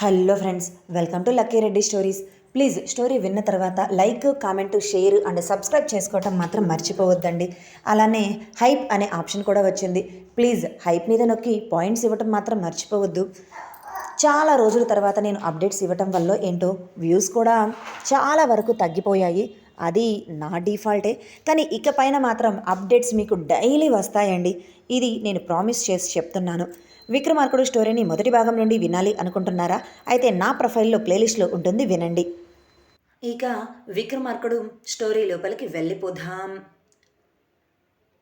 Hello friends welcome to Lucky Reddy stories. Please story విన్న తర్వాత like comment share and subscribe చేసుకోవటం మాత్రం మర్చిపోవద్దండి. అలానే హైప్ అనే ఆప్షన్ కూడా వచ్చింది. ప్లీజ్ హైప్ మీద నొక్కి పాయింట్స్ ఇవ్వటం మాత్రం మర్చిపోవద్దు. చాలా రోజుల తర్వాత నేను అప్డేట్స్ ఇవ్వటం వల్ల ఏంటో వ్యూస్ కూడా చాలా వరకు తగ్గిపోయాయి. అది నా డిఫాల్టే. కానీ ఇకపైన మాత్రం అప్డేట్స్ మీకు డైలీ వస్తాయండి. ఇది నేను ప్రామిస్ చేసి చెప్తున్నాను. విక్రమార్కుడు స్టోరీని మొదటి భాగం నుండి వినాలి అనుకుంటున్నారా? అయితే నా ప్రొఫైల్లో ప్లేలిస్ట్లో ఉంటుంది వినండి. ఇక విక్రమార్కుడు స్టోరీ లోపలికి వెళ్ళిపోదాం.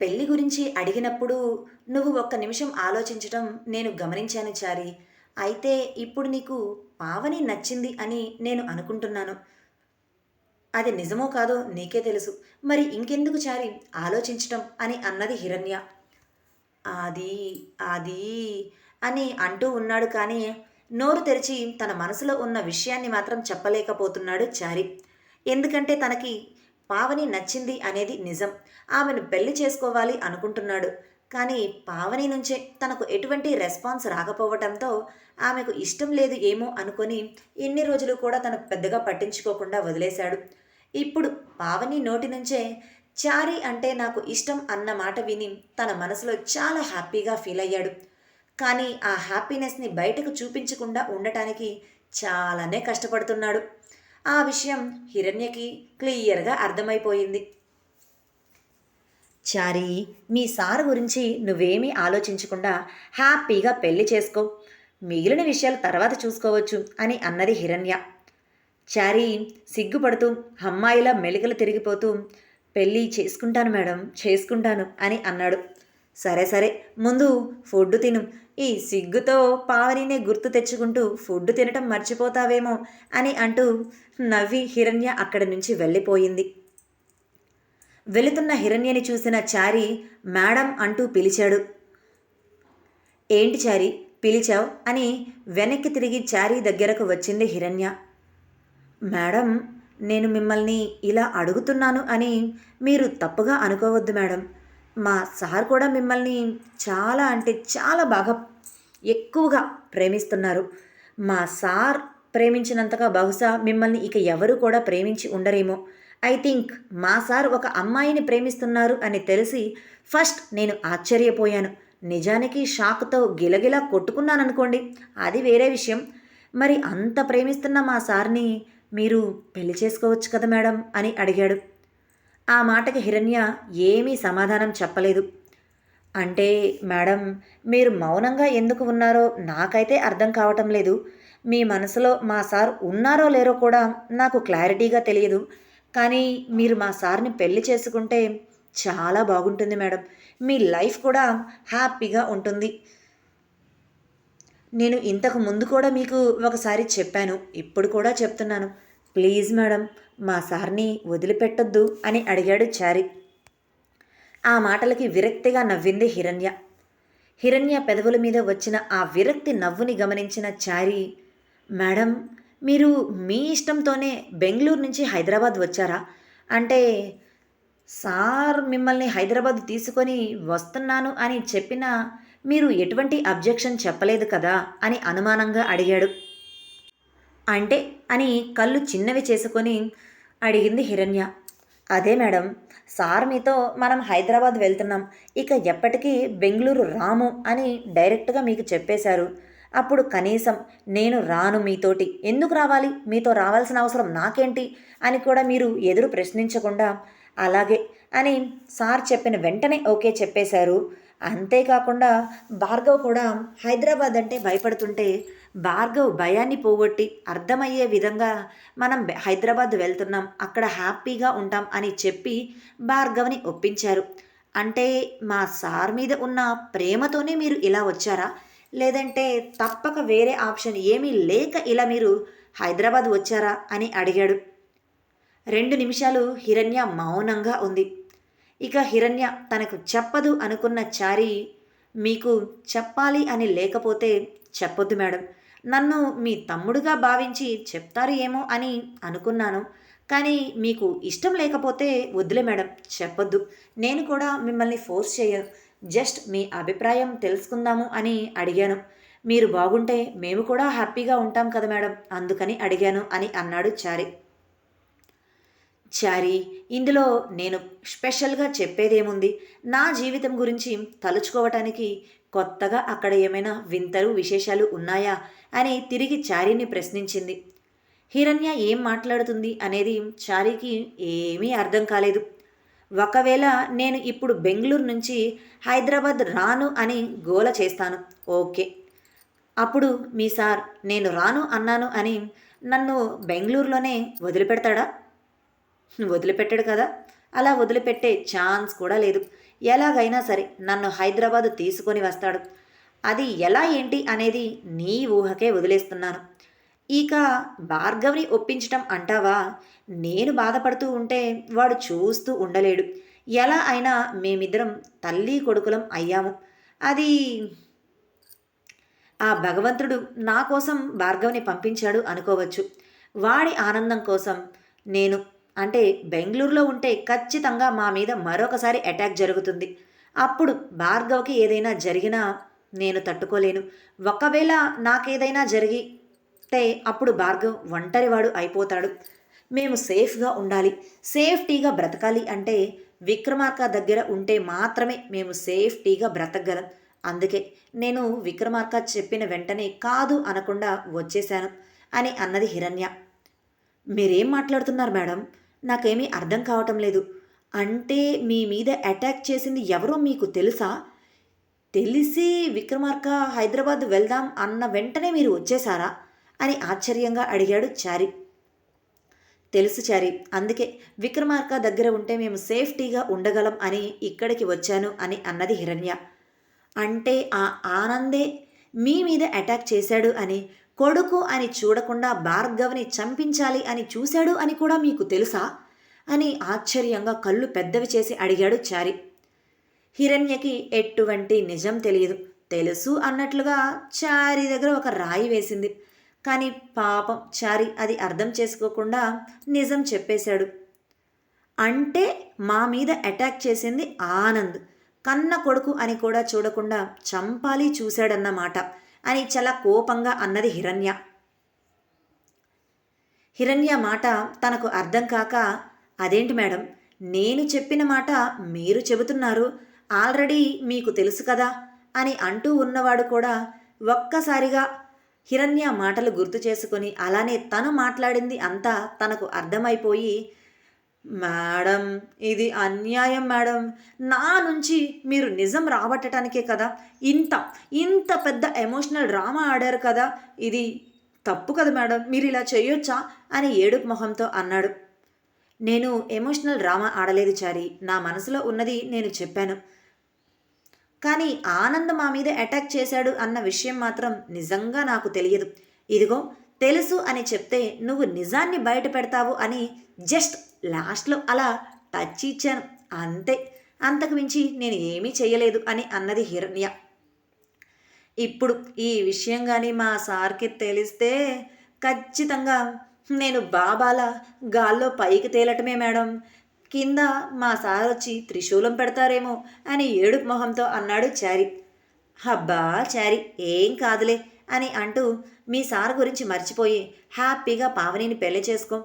పెళ్ళి గురించి అడిగినప్పుడు నువ్వు ఒక్క నిమిషం ఆలోచించటం నేను గమనించాను చారి. అయితే ఇప్పుడు నీకు పావని నచ్చింది అని నేను అనుకుంటున్నాను. అది నిజమో కాదో నీకే తెలుసు. మరి ఇంకెందుకు చారి ఆలోచించటం అని అన్నది హిరణ్య. అది అది అని అంటూ ఉన్నాడు కానీ నోరు తెరిచి తన మనసులో ఉన్న విషయాన్ని మాత్రం చెప్పలేకపోతున్నాడు చారి. ఎందుకంటే తనకి పావని నచ్చింది అనేది నిజం. ఆమెను పెళ్ళి చేసుకోవాలి అనుకుంటున్నాడు. కానీ పావని నుంచే తనకు ఎటువంటి రెస్పాన్స్ రాకపోవటంతో ఆమెకు ఇష్టం లేదు ఏమో అనుకొని ఇన్ని రోజులు కూడా తను పెద్దగా పట్టించుకోకుండా వదిలేశాడు. ఇప్పుడు పావని నోటి నుంచే చారీ అంటే నాకు ఇష్టం అన్న మాట విని తన మనసులో చాలా హ్యాపీగా ఫీల్ అయ్యాడు. కానీ ఆ హ్యాపీనెస్ని బయటకు చూపించకుండా ఉండటానికి చాలానే కష్టపడుతున్నాడు. ఆ విషయం హిరణ్యకి క్లియర్గా అర్థమైపోయింది. చారీ మీ సార్ గురించి నువ్వేమీ ఆలోచించకుండా హ్యాపీగా పెళ్ళి చేసుకో. మిగిలిన విషయాలు తర్వాత చూసుకోవచ్చు అని అన్నది హిరణ్య. చారీ సిగ్గుపడుతూ అమ్మాయిలా మెలికలు తిరిగిపోతూ పెళ్ళి చేసుకుంటాను మేడం చేసుకుంటాను అని అన్నాడు. సరే సరే ముందు ఫుడ్ తిను. ఈ సిగ్గుతో పావనినే గుర్తు తెచ్చుకుంటూ ఫుడ్ తినటం మర్చిపోతావేమో అని అంటూ నవ్వి హిరణ్య అక్కడి నుంచి వెళ్ళిపోయింది. వెళుతున్న హిరణ్యని చూసిన చారి మేడం అంటూ పిలిచాడు. ఏంటి చారి పిలిచావు అని వెనక్కి తిరిగి చారి దగ్గరకు వచ్చింది హిరణ్య. మేడం నేను మిమ్మల్ని ఇలా అడుగుతున్నాను అని మీరు తప్పుగా అనుకోవద్దు మేడం. మా సార్ కూడా మిమ్మల్ని చాలా అంటే చాలా బాగా ఎక్కువగా ప్రేమిస్తున్నారు. మా సార్ ప్రేమించినంతగా బహుశా మిమ్మల్ని ఇక ఎవరు కూడా ప్రేమించి ఉండరేమో. ఐ థింక్ మా సార్ ఒక అమ్మాయిని ప్రేమిస్తున్నారు అని తెలిసి ఫస్ట్ నేను ఆశ్చర్యపోయాను. నిజానికి షాక్తో గిలగిలా కొట్టుకున్నాననుకోండి అది వేరే విషయం. మరి అంత ప్రేమిస్తున్న మా సార్ని మీరు పెళ్ళి చేసుకోవచ్చు కదా మేడం అని అడిగాడు. ఆ మాటకి హిరణ్య ఏమీ సమాధానం చెప్పలేదు. అంటే మేడం మీరు మౌనంగా ఎందుకు ఉన్నారో నాకైతే అర్థం కావటం లేదు. మీ మనసులో మా సార్ ఉన్నారో లేరో కూడా నాకు క్లారిటీగా తెలియదు. కానీ మీరు మా సార్ని పెళ్ళి చేసుకుంటే చాలా బాగుంటుంది మేడం. మీ లైఫ్ కూడా హ్యాపీగా ఉంటుంది. నేను ఇంతకు ముందు కూడా మీకు ఒకసారి చెప్పాను. ఇప్పుడు కూడా చెప్తున్నాను. ప్లీజ్ మేడం మా సార్ని వదిలిపెట్టొద్దు అని అడిగాడు చారి. ఆ మాటలకి విరక్తిగా నవ్వింది హిరణ్య. హిరణ్య పెదవుల మీద వచ్చిన ఆ విరక్తి నవ్వుని గమనించిన చారి మేడం మీరు మీ ఇష్టంతోనే బెంగళూరు నుంచి హైదరాబాద్ వచ్చారా? అంటే సార్ మిమ్మల్ని హైదరాబాద్ తీసుకొని వస్తున్నాను అని చెప్పినా మీరు ఎటువంటి అబ్జెక్షన్ చెప్పలేదు కదా అని అనుమానంగా అడిగాడు. అంటే అని కళ్ళు చిన్నవి చేసుకొని అడిగింది హిరణ్య. అదే మేడం సార్ మీతో మనం హైదరాబాద్ వెళ్తున్నాం ఇక ఎప్పటికీ బెంగళూరు రాము అని డైరెక్ట్గా మీకు చెప్పేశారు. అప్పుడు కనీసం నేను రాను మీతోటి. ఎందుకు రావాలి? మీతో రావాల్సిన అవసరం నాకేంటి? అని కూడా మీరు ఎదురు ప్రశ్నించకుండా అలాగే అని సార్ చెప్పిన వెంటనే ఓకే చెప్పేశారు. అంతేకాకుండా భార్గవ్ కూడా హైదరాబాద్ అంటే భయపడుతుంటే భార్గవ్ భయాన్ని పోగొట్టి అర్థమయ్యే విధంగా మనం హైదరాబాద్ వెళ్తున్నాం అక్కడ హ్యాపీగా ఉంటాం అని చెప్పి భార్గవ్ని ఒప్పించారు. అంటే మా సార్ మీద ఉన్న ప్రేమతోనే మీరు ఇలా వచ్చారా? లేదంటే తప్పక వేరే ఆప్షన్ ఏమీ లేక ఇలా మీరు హైదరాబాద్ వచ్చారా అని అడిగాడు. రెండు నిమిషాలు హిరణ్య మౌనంగా ఉంది. ఇక హిరణ్య తనకు చెప్పదు అనుకున్న చారి మీకు చెప్పాలి అని లేకపోతే చెప్పొద్దు మేడం. నన్ను మీ తమ్ముడుగా భావించి చెప్తారు ఏమో అని అనుకున్నాను. కానీ మీకు ఇష్టం లేకపోతే వద్దులే మేడం చెప్పొద్దు. నేను కూడా మిమ్మల్ని ఫోర్స్ చేయను. జస్ట్ మీ అభిప్రాయం తెలుసుకుందాము అని అడిగాను. మీరు బాగుంటే మేము కూడా హ్యాపీగా ఉంటాం కదా మేడం అందుకని అడిగాను అని అన్నాడు చారి. చారి ఇందులో నేను స్పెషల్గా చెప్పేదేముంది? నా జీవితం గురించి తలుచుకోవటానికి కొత్తగా అక్కడ ఏమైనా వింతలు విశేషాలు ఉన్నాయా అని తిరిగి చారీని ప్రశ్నించింది. హిరణ్య ఏం మాట్లాడుతుంది అనేది చారీకి ఏమీ అర్థం కాలేదు. ఒకవేళ నేను ఇప్పుడు బెంగళూరు నుంచి హైదరాబాద్ రాను అని గోల చేస్తాను. ఓకే. అప్పుడు మీ సార్ నేను రాను అన్నాను అని నన్ను బెంగళూరులోనే వదిలిపెడతాడా? వదిలిపెట్టాడు కదా. అలా వదిలిపెట్టే ఛాన్స్ కూడా లేదు. ఎలాగైనా సరే నన్ను హైదరాబాద్ తీసుకొని వస్తాడు. అది ఎలా ఏంటి అనేది నీ ఊహకే వదిలేస్తున్నాను. ఇక భార్గవ్ని ఒప్పించటం అంటావా? నేను బాధపడుతూ ఉంటే వాడు చూస్తూ ఉండలేడు. ఎలా అయినా మేమిద్దరం తల్లి కొడుకులం అయ్యాము. అది ఆ భగవంతుడు నా కోసం భార్గవ్ని పంపించాడు అనుకోవచ్చు. వాడి ఆనందం కోసం నేను అంటే బెంగళూరులో ఉంటే ఖచ్చితంగా మా మీద మరొకసారి అటాక్ జరుగుతుంది. అప్పుడు భార్గవ్కి ఏదైనా జరిగినా నేను తట్టుకోలేను. ఒకవేళ నాకేదైనా జరిగితే అప్పుడు భార్గవ్ ఒంటరివాడు అయిపోతాడు. మేము సేఫ్గా ఉండాలి. సేఫ్టీగా బ్రతకాలి అంటే విక్రమార్క దగ్గర ఉంటే మాత్రమే మేము సేఫ్టీగా బ్రతకగలం. అందుకే నేను విక్రమార్క చెప్పిన వెంటనే కాదు అనకుండా వచ్చేశాను అని అన్నది హిరణ్య. మీరేం మాట్లాడుతున్నారు మేడం? నాకేమీ అర్థం కావటం లేదు. అంటే మీ మీద అటాక్ చేసింది ఎవరో మీకు తెలుసా? తెలిసి విక్రమార్క హైదరాబాద్ వెళ్దాం అన్న వెంటనే మీరు వచ్చేసారా అని ఆశ్చర్యంగా అడిగాడు చారి. తెలుసు చారి అందుకే విక్రమార్క దగ్గర ఉంటే మేము సేఫ్టీగా ఉండగలం అని ఇక్కడికి వచ్చాను అని అన్నది హిరణ్య. అంటే ఆ ఆనందే మీ మీద అటాక్ చేశాడు అని కొడుకు అని చూడకుండా భార్గవ్ని చంపించాలి అని చూశాడు అని కూడా మీకు తెలుసా? అని ఆశ్చర్యంగా కళ్ళు పెద్దవి చేసి అడిగాడు చారి. హిరణ్యకి ఎటువంటి నిజం తెలియదు. తెలుసు అన్నట్లుగా చారి దగ్గర ఒక రాయి వేసింది. కానీ పాపం చారి అది అర్థం చేసుకోకుండా నిజం చెప్పేశాడు. అంటే మా మీద అటాక్ చేసింది ఆనంద్. కన్న కొడుకు అని కూడా చూడకుండా చంపాలి చూశాడన్నమాట అని చాలా కోపంగా అన్నది హిరణ్య. హిరణ్య మాట తనకు అర్థం కాక అదేంటి మేడం నేను చెప్పిన మాట మీరు చెబుతున్నారు ఆల్రెడీ మీకు తెలుసు కదా అని అంటూ ఉన్నవాడు కూడా ఒక్కసారిగా హిరణ్య మాటలు గుర్తు చేసుకొని అలానే తను మాట్లాడింది అంతా తనకు అర్థమైపోయి మేడం ఇది అన్యాయం మేడం. నా నుంచి మీరు నిజం రాబట్టడానికే కదా? ఇంత ఇంత పెద్ద ఎమోషనల్ డ్రామా ఆడారు కదా? ఇది తప్పు కదా మేడం? మీరు ఇలా చేయొచ్చా? అని ఏడుపు మొహంతో అన్నాడు. నేను ఎమోషనల్ డ్రామా ఆడలేదు చారి. నా మనసులో ఉన్నది నేను చెప్పాను. కానీ ఆనంద్ మా మీద అటాక్ చేశాడు అన్న విషయం మాత్రం నిజంగా నాకు తెలియదు. ఇదిగో తెలుసు అని చెప్తే నువ్వు నిజాన్ని బయట పెడతావు అని జస్ట్ లాస్ట్లో అలా టచ్ ఇచ్చాను. అంతే. అంతకు మించి నేను ఏమీ చేయలేదు అని అన్నది హిరణ్య. ఇప్పుడు ఈ విషయం కానీ మా సార్కి తెలిస్తే ఖచ్చితంగా నేను బాబాల గాల్లో పైకి తేలటమే మేడం. కింద మా సార్ వచ్చి త్రిశూలం పెడతారేమో అని ఏడుపు మొహంతో అన్నాడు చారి. హబ్బా చారి ఏం కాదులే. అని అంటూ మీ సార్ గురించి మర్చిపోయి హ్యాపీగా పావనిని పెళ్ళి చేసుకో.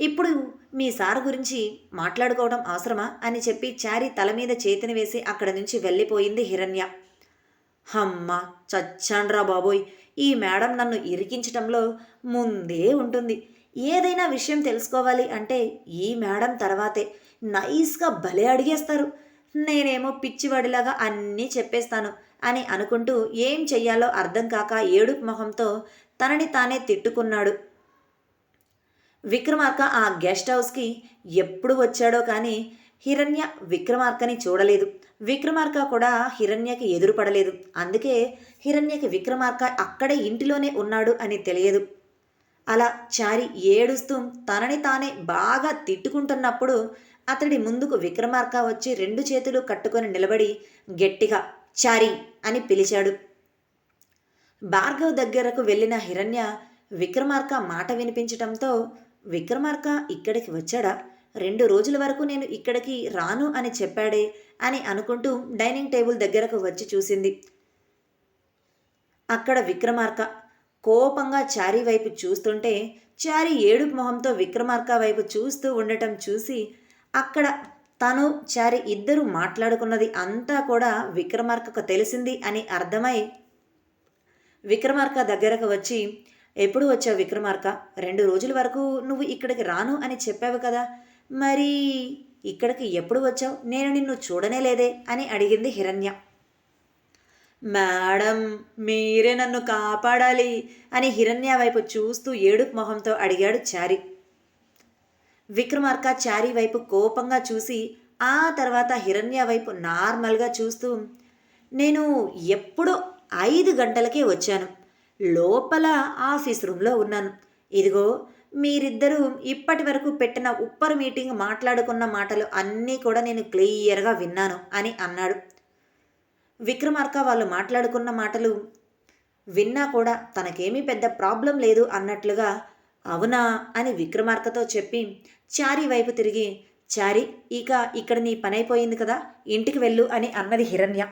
ఇప్పుడు మీ సార్ గురించి మాట్లాడుకోవడం అవసరమా అని చెప్పి చారి తల మీద చేతిని వేసి అక్కడి నుంచి వెళ్ళిపోయింది హిరణ్య. హమ్మ చచ్చాండ్రా బాబోయ్. ఈ మేడం నన్ను ఇరికించటంలో ముందే ఉంటుంది. ఏదైనా విషయం తెలుసుకోవాలి అంటే ఈ మేడం తర్వాతే. నైస్గా భలే అడిగేస్తారు. నేనేమో పిచ్చివాడిలాగా అన్నీ చెప్పేస్తాను. అని అనుకుంటూ ఏం చెయ్యాలో అర్థం కాక ఏడుపు మొహంతో తనని తానే తిట్టుకున్నాడు. విక్రమార్క ఆ గెస్ట్ హౌస్కి ఎప్పుడు వచ్చాడో కానీ హిరణ్య విక్రమార్కని చూడలేదు. విక్రమార్క కూడా హిరణ్యకి ఎదురుపడలేదు. అందుకే హిరణ్యకి విక్రమార్క అక్కడే ఇంటిలోనే ఉన్నాడు అని తెలియదు. అలా చారి ఏడుస్తూ తనని తానే బాగా తిట్టుకుంటున్నప్పుడు అతడి ముందుకు విక్రమార్క వచ్చి రెండు చేతులు కట్టుకొని నిలబడి గట్టిగా చారి అని పిలిచాడు. భార్గవ్ దగ్గరకు వెళ్ళిన హిరణ్య విక్రమార్క మాట వినిపించటంతో విక్రమార్క ఇక్కడికి వచ్చాడా? రెండు రోజుల వరకు నేను ఇక్కడికి రాను అని చెప్పాడే అని అనుకుంటూ డైనింగ్ టేబుల్ దగ్గరకు వచ్చి చూసింది. అక్కడ విక్రమార్క కోపంగా చారీ వైపు చూస్తుంటే చారీ ఏడుపు మొహంతో విక్రమార్క వైపు చూస్తూ ఉండటం చూసి అక్కడ తను చారి ఇద్దరు మాట్లాడుకున్నది అంతా కూడా విక్రమార్కకు తెలిసింది అని అర్థమై విక్రమార్క దగ్గరకు వచ్చి ఎప్పుడు వచ్చావు విక్రమార్క? రెండు రోజుల వరకు నువ్వు ఇక్కడికి రాను అని చెప్పావు కదా. మరి ఇక్కడికి ఎప్పుడు వచ్చావు? నేను నిన్ను చూడనే లేదే అని అడిగింది హిరణ్య. మేడం మీరే నన్ను కాపాడాలి అని హిరణ్య వైపు చూస్తూ ఏడుపు మొహంతో అడిగాడు చారి. విక్రమార్క చారి వైపు కోపంగా చూసి ఆ తర్వాత హిరణ్య వైపు నార్మల్గా చూస్తూ నేను ఎప్పుడో ఐదు గంటలకే వచ్చాను. లోపల ఆఫీస్ రూమ్లో ఉన్నాను. ఇదిగో మీరిద్దరూ ఇప్పటి వరకు పెట్టిన ఉప్పర్ మీటింగ్ మాట్లాడుకున్న మాటలు అన్నీ కూడా నేను క్లియర్గా విన్నాను అని అన్నాడు. విక్రమార్క వాళ్ళు మాట్లాడుకున్న మాటలు విన్నా కూడా తనకేమీ పెద్ద ప్రాబ్లం లేదు అన్నట్లుగా అవునా అని విక్రమార్కతో చెప్పి చారి వైపు తిరిగి చారి ఇక ఇక్కడ నీ పనైపోయింది కదా ఇంటికి వెళ్ళు అని అన్నది హిరణ్య.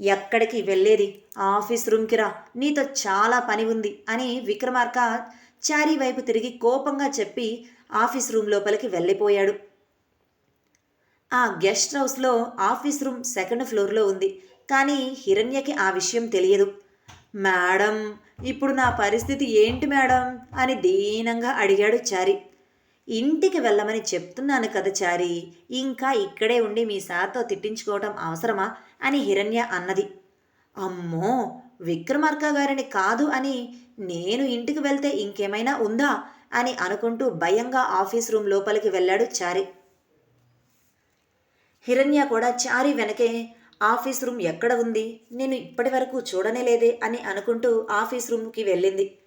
ఎక్కడికి వెళ్ళేది? ఆఫీస్ రూమ్కి రా నీతో చాలా పని ఉంది అని విక్రమార్క చారి వైపు తిరిగి కోపంగా చెప్పి ఆఫీస్ రూమ్ లోపలికి వెళ్ళిపోయాడు. ఆ గెస్ట్ హౌస్లో ఆఫీస్ రూమ్ సెకండ్ ఫ్లోర్లో ఉంది కానీ హిరణ్యకి ఆ విషయం తెలియదు. మేడం ఇప్పుడు నా పరిస్థితి ఏంటి మేడం? అని దీనంగా అడిగాడు చారి. ఇంటికి వెళ్ళమని చెప్తున్నాను కదా చారి ఇంకా ఇక్కడే ఉండి మీ సార్తో తిట్టించుకోవటం అవసరమా? అని హిరణ్య అన్నది. అమ్మో విక్రమార్క గారిని కాదు అని నేను ఇంటికి వెళ్తే ఇంకేమైనా ఉందా? అని అనుకుంటూ భయంగా ఆఫీస్ రూమ్ లోపలికి వెళ్ళాడు చారి. హిరణ్య కూడా చారి వెనకే ఆఫీస్ రూమ్ ఎక్కడ ఉంది? నేను ఇప్పటి వరకు చూడనే లేదే అని అనుకుంటూ ఆఫీస్ రూమ్కి వెళ్ళింది.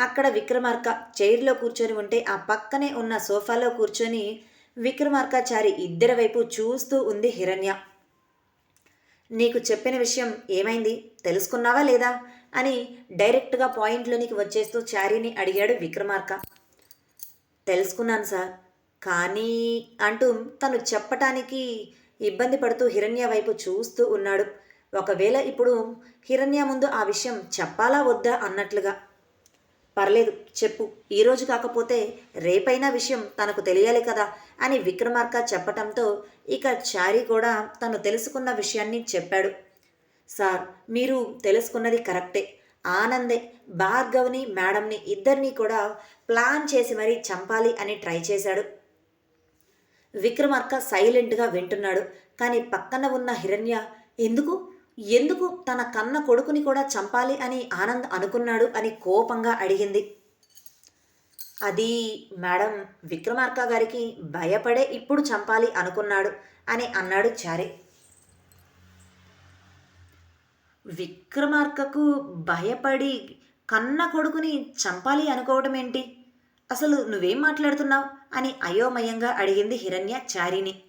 అక్కడ విక్రమార్క చైర్లో కూర్చొని ఉంటే ఆ పక్కనే ఉన్న సోఫాలో కూర్చొని విక్రమార్కాచారి ఇద్దరి వైపు చూస్తూ ఉంది హిరణ్య. నీకు చెప్పిన విషయం ఏమైంది? తెలుసుకున్నావా లేదా? అని డైరెక్ట్గా పాయింట్లోనికి వచ్చేస్తూ చారీని అడిగాడు విక్రమార్క. తెలుసుకున్నాను సార్. కానీ అంటూ తను చెప్పటానికి ఇబ్బంది పడుతూ హిరణ్య వైపు చూస్తూ ఉన్నాడు. ఒకవేళ ఇప్పుడు హిరణ్య ముందు ఆ విషయం చెప్పాలా వద్దా అన్నట్లుగా. పర్లేదు చెప్పు. ఈరోజు కాకపోతే రేపైనా విషయం తనకు తెలియాలి కదా అని విక్రమార్క చెప్పటంతో ఇక చారి కూడా తను తెలుసుకున్న విషయాన్ని చెప్పాడు. సార్ మీరు తెలుసుకున్నది కరెక్టే. ఆనందే భార్గవ్ని మేడంని ఇద్దరినీ కూడా ప్లాన్ చేసి మరీ చంపాలి అని ట్రై చేశాడు. విక్రమార్క సైలెంట్గా వింటున్నాడు. కానీ పక్కన ఉన్న హిరణ్య ఎందుకు? ఎందుకు తన కన్న కొడుకుని కూడా చంపాలి అని ఆనంద్ అనుకున్నాడు అని కోపంగా అడిగింది. అది మేడం విక్రమార్క గారికి భయపడే ఇప్పుడు చంపాలి అనుకున్నాడు అని అన్నాడు చారి. విక్రమార్కకు భయపడి కన్న కొడుకుని చంపాలి అనుకోవడం ఏంటి? అసలు నువ్వేం మాట్లాడుతున్నావు? అని అయోమయంగా అడిగింది హిరణ్య చారిని.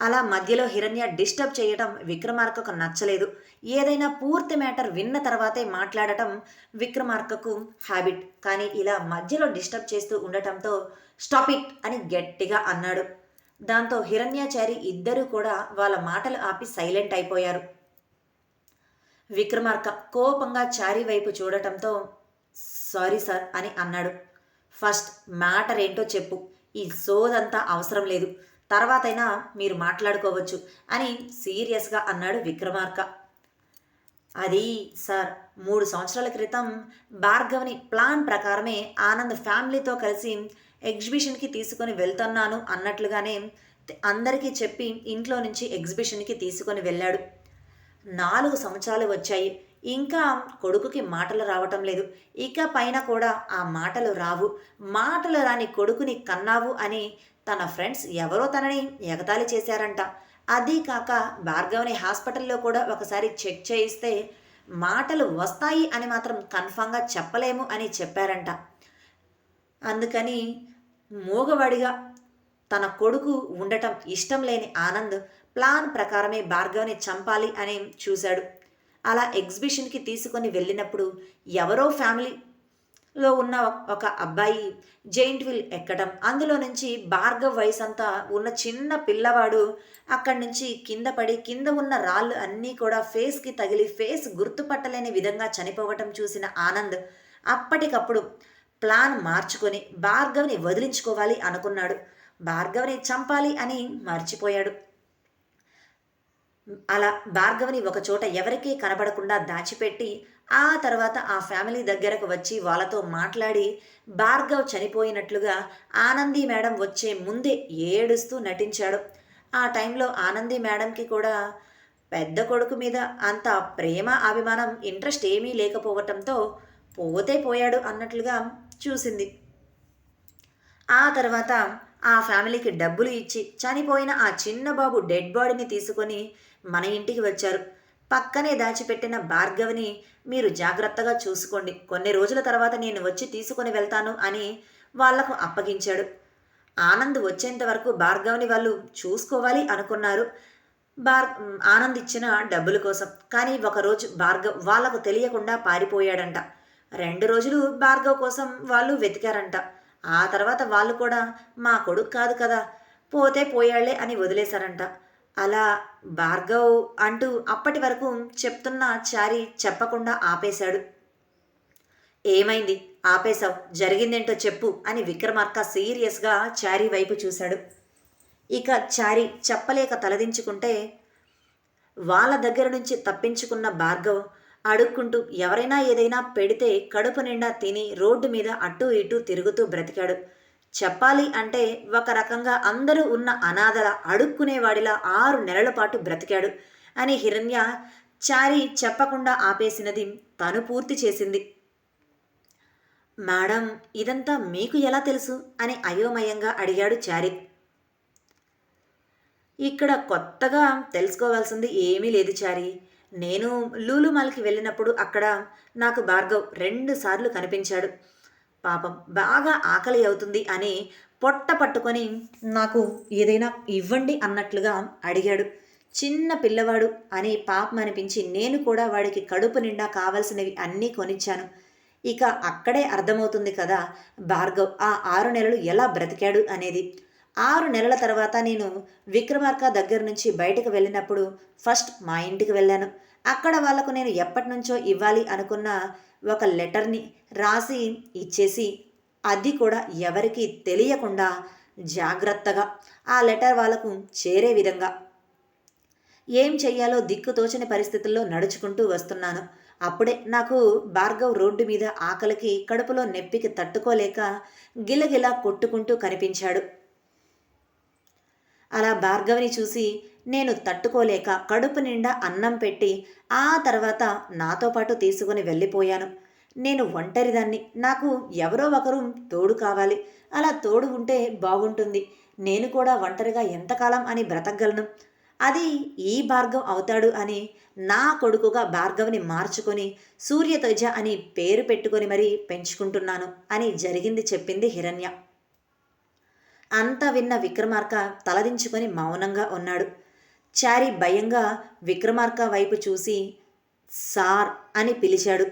అలా మధ్యలో హిరణ్య డిస్టర్బ్ చేయటం విక్రమార్కకు నచ్చలేదు. ఏదైనా పూర్తి మ్యాటర్ విన్న తర్వాతే మాట్లాడటం విక్రమార్కకు హ్యాబిట్. కానీ ఇలా మధ్యలో డిస్టర్బ్ చేస్తూ ఉండటంతో స్టాప్ ఇట్ అని గట్టిగా అన్నాడు. దాంతో హిరణ్యాచారి ఇద్దరూ కూడా వాళ్ళ మాటలు ఆపి సైలెంట్ అయిపోయారు. విక్రమార్క కోపంగా చారి వైపు చూడటంతో సారీ సార్ అని అన్నాడు. ఫస్ట్ మ్యాటర్ ఏంటో చెప్పు. ఈ సోదంతా అవసరం లేదు. తర్వాతైనా మీరు మాట్లాడుకోవచ్చు అని సీరియస్గా అన్నాడు విక్రమార్క. అది సార్ మూడు సంవత్సరాల క్రితం భార్గవ్ని ప్లాన్ ప్రకారమే ఆనంద్ ఫ్యామిలీతో కలిసి ఎగ్జిబిషన్కి తీసుకొని వెళ్తున్నాను అన్నట్లుగానే అందరికీ చెప్పి ఇంట్లో నుంచి ఎగ్జిబిషన్కి తీసుకొని వెళ్ళాడు. నాలుగు సంవత్సరాలు వచ్చాయి. ఇంకా కొడుకుకి మాటలు రావటం లేదు. ఇక పైన కూడా ఆ మాటలు రావు. మాటలు రాని కొడుకుని కన్నావు అని తన ఫ్రెండ్స్ ఎవరో తనని ఎగతాళి చేశారంట. అదీ కాక భార్గవ్ని హాస్పిటల్లో కూడా ఒకసారి చెక్ చేయిస్తే మాటలు వస్తాయి అని మాత్రం కన్ఫామ్గా చెప్పలేము అని చెప్పారంట. అందుకని మూగవాడిగా తన కొడుకు ఉండటం ఇష్టం లేని ఆనంద్ ప్లాన్ ప్రకారమే భార్గవ్ని చంపాలి అని చూశాడు. అలా ఎగ్జిబిషన్కి తీసుకొని వెళ్ళినప్పుడు ఎవరో ఫ్యామిలీలో ఉన్న ఒక అబ్బాయి జైంట్ వీల్ ఎక్కడం అందులో నుంచి భార్గవ్ వయసు అంతా ఉన్న చిన్న పిల్లవాడు అక్కడి నుంచి కింద పడి కింద ఉన్న రాళ్ళు అన్నీ కూడా ఫేస్కి తగిలి ఫేస్ గుర్తుపట్టలేని విధంగా చనిపోవటం చూసిన ఆనంద్ అప్పటికప్పుడు ప్లాన్ మార్చుకొని భార్గవ్ని వదిలించుకోవాలి అనుకున్నాడు. భార్గవ్ని చంపాలి అని మర్చిపోయాడు. అలా భార్గవిని ఒకచోట ఎవరికీ కనబడకుండా దాచిపెట్టి ఆ తర్వాత ఆ ఫ్యామిలీ దగ్గరకు వచ్చి వాళ్ళతో మాట్లాడి భార్గవ్ చనిపోయినట్లుగా ఆనంది మేడం వచ్చే ముందే ఏడుస్తూ నటించాడు. ఆ టైంలో ఆనంది మేడంకి కూడా పెద్ద కొడుకు మీద అంత ప్రేమ అభిమానం ఇంట్రెస్ట్ ఏమీ లేకపోవటంతో పోతే పోయాడు అన్నట్లుగా చూసింది. ఆ తర్వాత ఆ ఫ్యామిలీకి డబ్బులు ఇచ్చి చనిపోయిన ఆ చిన్న బాబు డెడ్ బాడీని తీసుకొని మన ఇంటికి వచ్చారు. పక్కనే దాచిపెట్టిన భార్గవిని మీరు జాగ్రత్తగా చూసుకోండి. కొన్ని రోజుల తర్వాత నేను వచ్చి తీసుకొని వెళ్తాను అని వాళ్ళకు అప్పగించాడు. ఆనంద్ వచ్చేంత వరకు భార్గవిని వాళ్ళు చూసుకోవాలి అనుకున్నారు. భార్ ఆనంద్ ఇచ్చిన డబ్బుల కోసం. కానీ ఒకరోజు భార్గవ్ వాళ్ళకు తెలియకుండా పారిపోయాడంట. రెండు రోజులు భార్గవ్ కోసం వాళ్ళు వెతికారంట. ఆ తర్వాత వాళ్ళు కూడా మా కొడుకు కాదు కదా పోతే పోయాళ్ళే అని వదిలేశారంట. అలా భార్గవ్ అంటూ అప్పటి వరకు చెప్తున్న చారి చెప్పకుండా ఆపేశాడు. ఏమైంది? ఆపేశావు? జరిగిందేంటో చెప్పు అని విక్రమార్క సీరియస్గా చారీ వైపు చూశాడు. ఇక చారి చెప్పలేక తలదించుకుంటే వాళ్ళ దగ్గర నుంచి తప్పించుకున్న భార్గవ్ అడుక్కుంటూ ఎవరైనా ఏదైనా పెడితే కడుపు నిండా తిని రోడ్డు మీద అటూ ఇటూ తిరుగుతూ బ్రతికాడు. చెప్పాలి అంటే ఒక రకంగా అందరూ ఉన్న అనాథల అడుక్కునేవాడిలా ఆరు నెలల పాటు బ్రతికాడు అని హిరణ్య చారి చెప్పకుండా ఆపేసినది తను పూర్తి చేసింది. మేడం ఇదంతా మీకు ఎలా తెలుసు? అని అయోమయంగా అడిగాడు చారి. ఇక్కడ కొత్తగా తెలుసుకోవాల్సింది ఏమీ లేదు చారి. నేను లూలుమాల్కి వెళ్ళినప్పుడు అక్కడ నాకు భార్గవ్ రెండుసార్లు కనిపించాడు. పాపం బాగా ఆకలి అవుతుంది అని పొట్ట పట్టుకొని నాకు ఏదైనా ఇవ్వండి అన్నట్లుగా అడిగాడు. చిన్న పిల్లవాడు అని పాపం అనిపించి నేను కూడా వాడికి కడుపు నిండా కావలసినవి అన్నీ కొనిచ్చాను. ఇక అక్కడే అర్థమవుతుంది కదా భార్గవ్ ఆ ఆరు నెలలు ఎలా బ్రతికాడు అనేది. ఆరు నెలల తర్వాత నేను విక్రమార్క దగ్గర నుంచి బయటకు వెళ్ళినప్పుడు ఫస్ట్ మా ఇంటికి వెళ్ళాను. అక్కడ వాళ్ళకు నేను ఎప్పటి నుంచో ఇవ్వాలి అనుకున్న ఒక లెటర్ని రాసి ఇచ్చేసి అది కూడా ఎవరికి తెలియకుండా జాగ్రత్తగా ఆ లెటర్ వాళ్ళకు చేరే విధంగా. ఏం చెయ్యాలో దిక్కుతోచని పరిస్థితుల్లో నడుచుకుంటూ వస్తున్నాను. అప్పుడే నాకు భార్గవ్ రోడ్డు మీద ఆకలికి కడుపులో నెప్పికి తట్టుకోలేక గిలగిలా కొట్టుకుంటూ కనిపించాడు. అలా భార్గవిని చూసి నేను తట్టుకోలేక కడుపు నిండా అన్నం పెట్టి ఆ తర్వాత నాతో పాటు తీసుకుని వెళ్ళిపోయాను. నేను ఒంటరిదాన్ని. నాకు ఎవరో ఒకరు తోడు కావాలి. అలా తోడు ఉంటే బాగుంటుంది. నేను కూడా ఒంటరిగా ఎంతకాలం అని బ్రతకగలను? అది ఈ భార్గవ్ అవుతాడు అని నా కొడుకుగా భార్గవ్ని మార్చుకొని సూర్యతేజ అని పేరు పెట్టుకొని మరీ పెంచుకుంటున్నాను అని జరిగింది చెప్పింది హిరణ్య. అంతా విన్న విక్రమార్క తలదించుకొని మౌనంగా ఉన్నాడు. చారి భయంగా విక్రమార్క వైపు చూసి సార్ అని పిలిచాడు.